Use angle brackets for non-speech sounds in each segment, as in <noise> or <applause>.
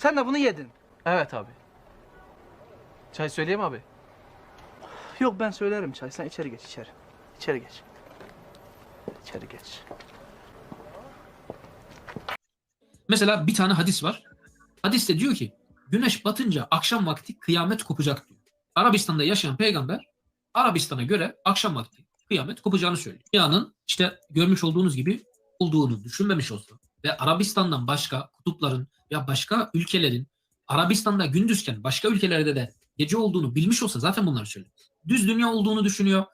Sen de bunu yedin. Evet abi. Çay söyleyeyim abi. Yok ben söylerim çay. Sen içeri geç içeri. İçeri geç. İçeri geç. Mesela bir tane hadis var. Hadiste diyor ki güneş batınca akşam vakti kıyamet kopacak diyor. Arabistan'da yaşayan peygamber Arabistan'a göre akşam vakti kıyamet kopacağını söylüyor. Dünyanın işte görmüş olduğunuz gibi olduğunu düşünmemiş olsa ve Arabistan'dan başka kutupların ya başka ülkelerin Arabistan'da gündüzken başka ülkelerde de gece olduğunu bilmiş olsa zaten bunları söylüyor. Düz dünya olduğunu düşünüyor.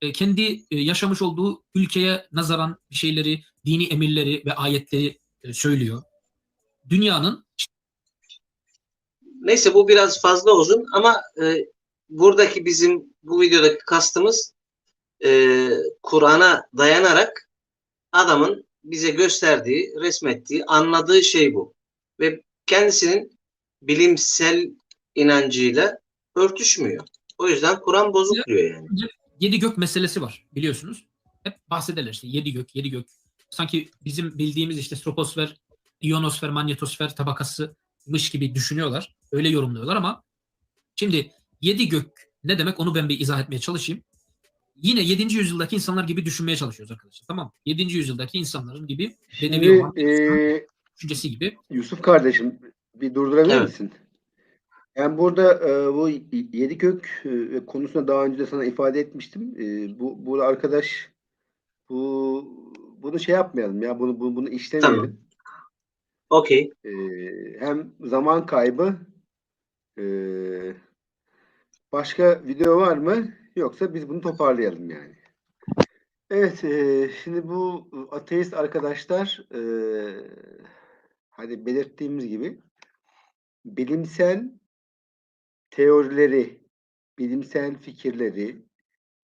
E, kendi e, yaşamış olduğu ülkeye nazaran bir şeyleri, dini emirleri ve ayetleri e, söylüyor. Dünyanın Neyse bu biraz fazla uzun ama e, buradaki bizim bu videodaki kastımız e, Kur'an'a dayanarak adamın bize gösterdiği, resmettiği, anladığı şey bu. Ve kendisinin bilimsel inancıyla örtüşmüyor. O yüzden Kur'an bozuk diyor yani. yedi gök meselesi var biliyorsunuz. Hep bahsederler işte yedi gök, yedi gök. Sanki bizim bildiğimiz işte troposfer, iyonosfer, manyetosfer tabakasımış gibi düşünüyorlar. Öyle yorumluyorlar ama şimdi yedi gök ne demek onu ben bir izah etmeye çalışayım. Yine 7. yüzyıldaki insanlar gibi düşünmeye çalışıyoruz arkadaşlar. Tamam mı? 7. yüzyıldaki insanların gibi Şimdi e, düşüncesi gibi. Yusuf kardeşim bir durdurabilir Evet. misin? Yani burada e, bu yedi kök e, konusunda daha önce de sana ifade etmiştim. E, bu bu arkadaş bu bunu şey yapmayalım ya bunu bunu, bunu işlemeyelim. Okey. E, hem zaman kaybı e, başka video var mı? Yoksa biz bunu toparlayalım yani. Evet, e, şimdi bu ateist arkadaşlar e, hani belirttiğimiz gibi bilimsel teorileri, bilimsel fikirleri,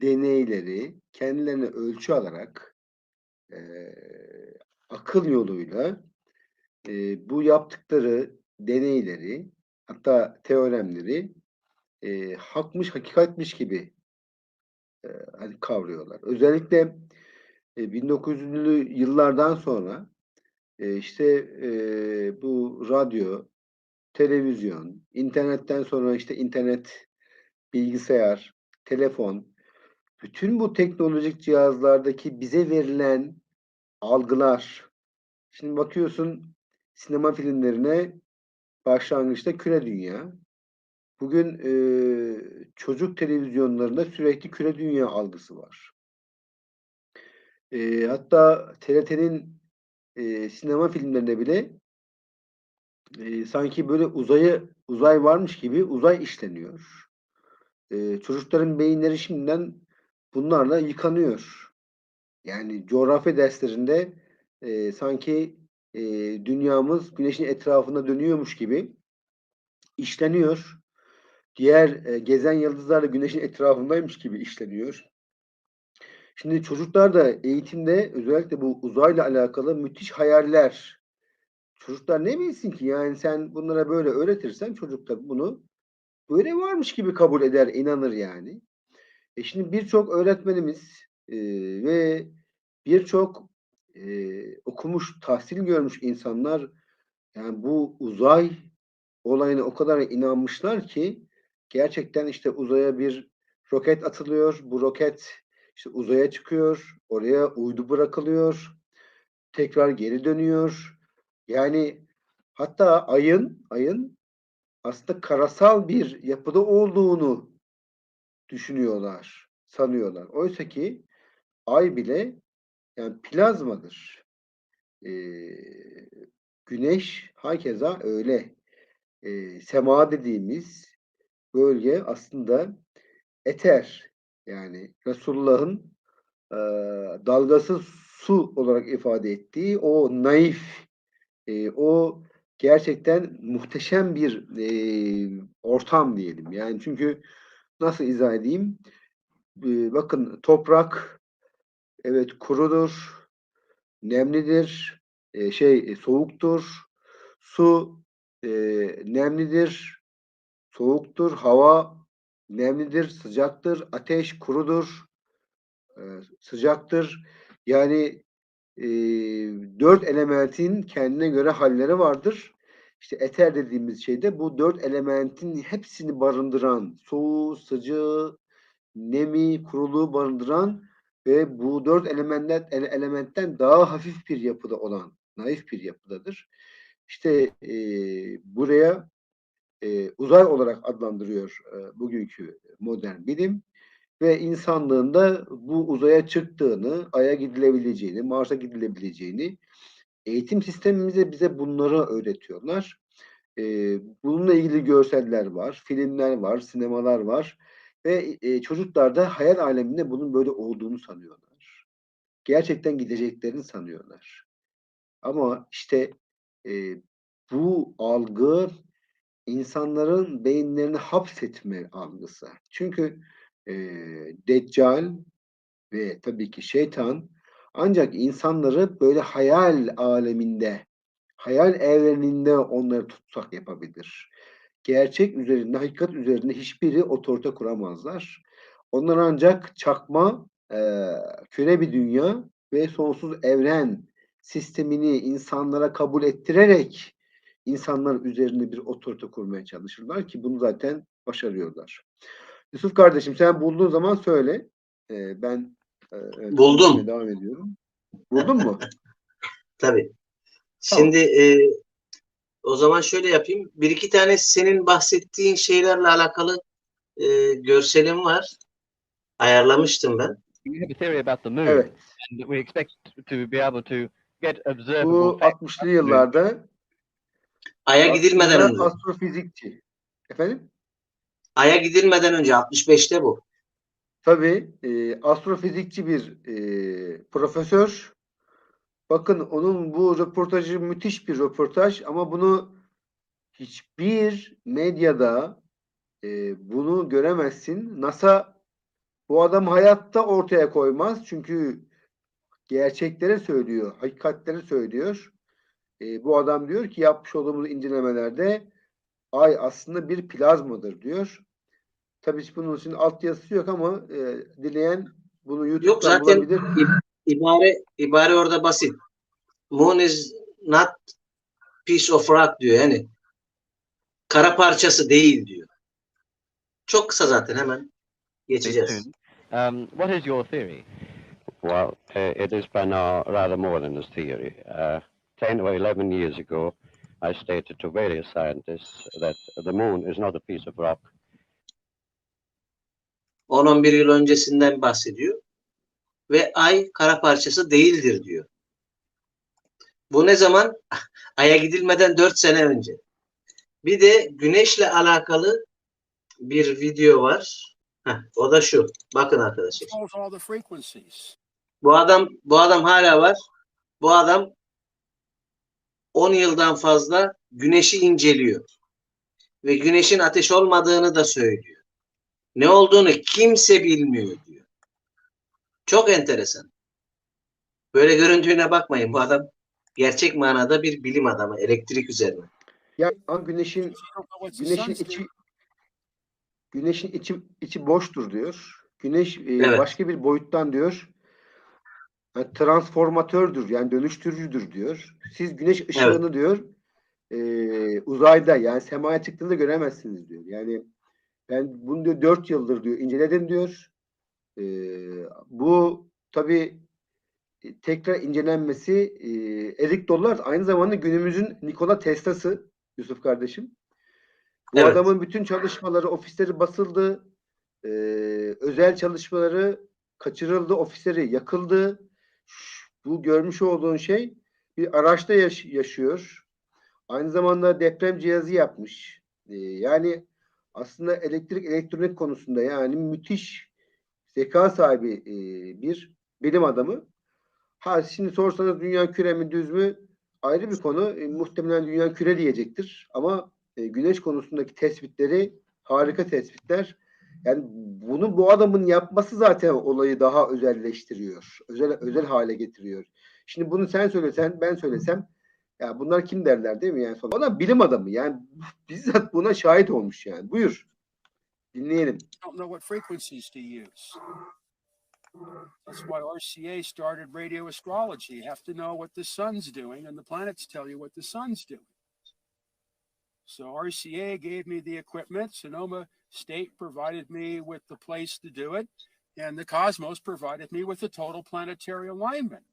deneyleri kendilerine ölçü alarak e, akıl yoluyla e, bu yaptıkları deneyleri hatta teoremleri e, hakmış, hakikatmiş gibi e, hani kavruyorlar. Özellikle e, 1900'lü yıllardan sonra e, işte e, bu radyo, televizyon, internetten sonra işte internet, bilgisayar, telefon, bütün bu teknolojik cihazlardaki bize verilen algılar. Şimdi bakıyorsun sinema filmlerine başlangıçta küre dünya. Bugün e, çocuk televizyonlarında sürekli küre dünya algısı var. E, hatta TRT'nin e, sinema filmlerinde bile e, sanki böyle uzayı uzay varmış gibi uzay işleniyor. E, çocukların beyinleri şimdiden bunlarla yıkanıyor. Yani coğrafya derslerinde e, sanki e, dünyamız güneşin etrafında dönüyormuş gibi işleniyor. Diğer e, gezen yıldızlar da güneşin etrafındaymış gibi işleniyor. Şimdi çocuklar da eğitimde özellikle bu uzayla alakalı müthiş hayaller. Çocuklar ne bilsin ki yani sen bunlara böyle öğretirsen çocuklar bunu böyle varmış gibi kabul eder, inanır yani. E şimdi birçok öğretmenimiz e, ve birçok e, okumuş, tahsil görmüş insanlar yani bu uzay olayına o kadar inanmışlar ki gerçekten işte uzaya bir roket atılıyor. Bu roket işte uzaya çıkıyor. Oraya uydu bırakılıyor. Tekrar geri dönüyor. Yani hatta ayın ayın aslında karasal bir yapıda olduğunu düşünüyorlar, sanıyorlar. Oysa ki ay bile yani plazmadır. Ee, güneş hakeza öyle. Ee, sema dediğimiz bölge aslında eter. Yani Resulullah'ın e, dalgasız su olarak ifade ettiği o naif, e, o gerçekten muhteşem bir e, ortam diyelim. Yani çünkü nasıl izah edeyim? E, bakın toprak evet kurudur, nemlidir, e, şey e, soğuktur, su e, nemlidir, soğuktur, hava nemlidir, sıcaktır, ateş kurudur, e, sıcaktır. Yani e, dört elementin kendine göre halleri vardır. İşte eter dediğimiz şey de bu dört elementin hepsini barındıran, soğuğu, sıcağı, nemi, kuruluğu barındıran ve bu dört elementten, ele- elementten daha hafif bir yapıda olan, naif bir yapıdadır. İşte e, buraya e, uzay olarak adlandırıyor e, bugünkü modern bilim ve insanlığın da bu uzaya çıktığını, Ay'a gidilebileceğini, Mars'a gidilebileceğini eğitim sistemimize bize bunları öğretiyorlar. Ee, bununla ilgili görseller var, filmler var, sinemalar var ve e, çocuklar da hayal aleminde bunun böyle olduğunu sanıyorlar. Gerçekten gideceklerini sanıyorlar. Ama işte e, bu algı insanların beyinlerini hapsetme algısı. Çünkü e, Deccal ve tabii ki şeytan ancak insanları böyle hayal aleminde, hayal evreninde onları tutsak yapabilir. Gerçek üzerinde, hakikat üzerinde hiçbiri otorite kuramazlar. Onlar ancak çakma, e, küre bir dünya ve sonsuz evren sistemini insanlara kabul ettirerek insanlar üzerinde bir otorite kurmaya çalışırlar ki bunu zaten başarıyorlar. Yusuf kardeşim sen bulduğun zaman söyle. Ee, ben e, Buldum. Devam ediyorum. Buldun mu? <laughs> Tabii. Şimdi e, o zaman şöyle yapayım. Bir iki tane senin bahsettiğin şeylerle alakalı e, görselim var. Ayarlamıştım ben. We have a theory about the moon, Evet. and we expect to be able to get observable Bu facts 60'lı yıllarda Ay'a gidilmeden önce. astrofizikçi. Efendim? Ay'a gidilmeden önce 65'te bu. Tabii e, astrofizikçi bir e, profesör. Bakın onun bu röportajı müthiş bir röportaj ama bunu hiçbir medyada e, bunu göremezsin. NASA bu adam hayatta ortaya koymaz. Çünkü gerçekleri söylüyor, hakikatleri söylüyor. E, bu adam diyor ki yapmış olduğumuz incelemelerde ay aslında bir plazmadır diyor. Tabii ki bunun için altyazısı yok ama e, dileyen bunu YouTube'dan zaten- bulabilir. İbare, ibare orada basit. Moon is not piece of rock diyor. Yani kara parçası değil diyor. Çok kısa zaten hemen geçeceğiz. Um, what is your theory? Well, uh, it is by now rather more than a theory. Uh, 10 or 11 years ago, I stated to various scientists that the moon is not a piece of rock. 10-11 yıl öncesinden bahsediyor. Ve ay kara parçası değildir diyor. Bu ne zaman? <laughs> Ay'a gidilmeden 4 sene önce. Bir de güneşle alakalı bir video var. Heh, o da şu. Bakın arkadaşlar. controls all the frequencies. Bu adam bu adam hala var. Bu adam 10 yıldan fazla güneşi inceliyor. Ve güneşin ateş olmadığını da söylüyor. Ne olduğunu kimse bilmiyor diyor. Çok enteresan. Böyle görüntüne bakmayın. Bu adam gerçek manada bir bilim adamı. Elektrik üzerine. Ya güneşin güneşin içi güneşin içi içi boştur diyor. Güneş e, Evet. başka bir boyuttan diyor. Yani transformatördür yani dönüştürücüdür diyor. Siz güneş ışığını diyor e, uzayda yani semaya çıktığında göremezsiniz diyor. Yani ben bunu diyor 4 yıldır diyor inceledim diyor. E, bu tabi tekrar incelenmesi e, Erik Dollars aynı zamanda günümüzün Nikola Tesla'sı Yusuf kardeşim. Bu Evet. adamın bütün çalışmaları, ofisleri basıldı. Ee, özel çalışmaları kaçırıldı, ofisleri yakıldı. Bu görmüş olduğun şey bir araçta yaş- yaşıyor. Aynı zamanda deprem cihazı yapmış. Ee, yani aslında elektrik elektronik konusunda yani müthiş zeka sahibi e, bir bilim adamı. Ha şimdi sorsanız dünya küre mi düz mü ayrı bir konu. E, muhtemelen dünya küre diyecektir. Ama e, güneş konusundaki tespitleri harika tespitler. Yani bunu bu adamın yapması zaten olayı daha özelleştiriyor. Özel özel hale getiriyor. Şimdi bunu sen söylesen, ben söylesem ya bunlar kim derler değil mi yani? O da bilim adamı yani bizzat buna şahit olmuş yani. Buyur. Dinleyelim. That's why RCA started radio astrology. You have to know what the sun's doing, and the planets tell you what the sun's doing. So RCA gave me the equipment. Sonoma State provided me with the place to do it. And the Cosmos provided me with the total planetary alignment.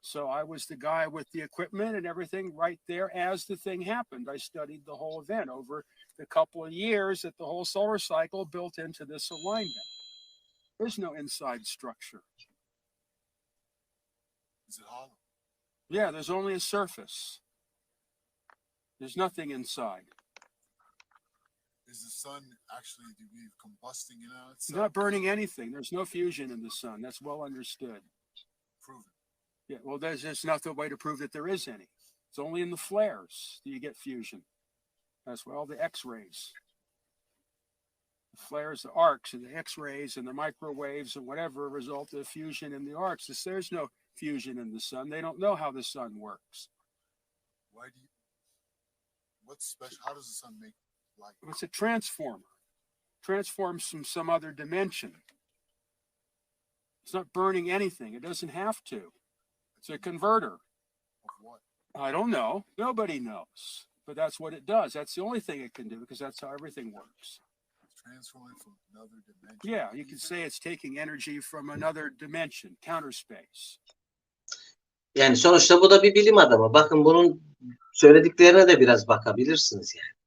So I was the guy with the equipment and everything right there as the thing happened. I studied the whole event over the couple of years that the whole solar cycle built into this alignment. There's no inside structure. Is it hollow? Yeah, there's only a surface. There's nothing inside. Is the sun actually, do we combusting in itself? not burning anything. There's no fusion in the sun. That's well understood. Proven. Yeah, well, there's just not the way to prove that there is any. It's only in the flares that you get fusion. That's where all the X-rays. The flares, the arcs, and the X-rays and the microwaves and whatever result of fusion in the arcs. There's no fusion in the sun. They don't know how the sun works. Why do you, what's special, how does the sun make light? It's a transformer. Transforms from some other dimension. It's not burning anything. It doesn't have to. It's a converter. Of what? I don't know. Nobody knows. But that's what it does. That's the only thing it can do because that's how everything works. Transforming from another dimension? Yeah, you can say it's taking energy from another dimension, counter space. Yani sonuçta bu da bir bilim adamı. Bakın bunun söylediklerine de biraz bakabilirsiniz yani.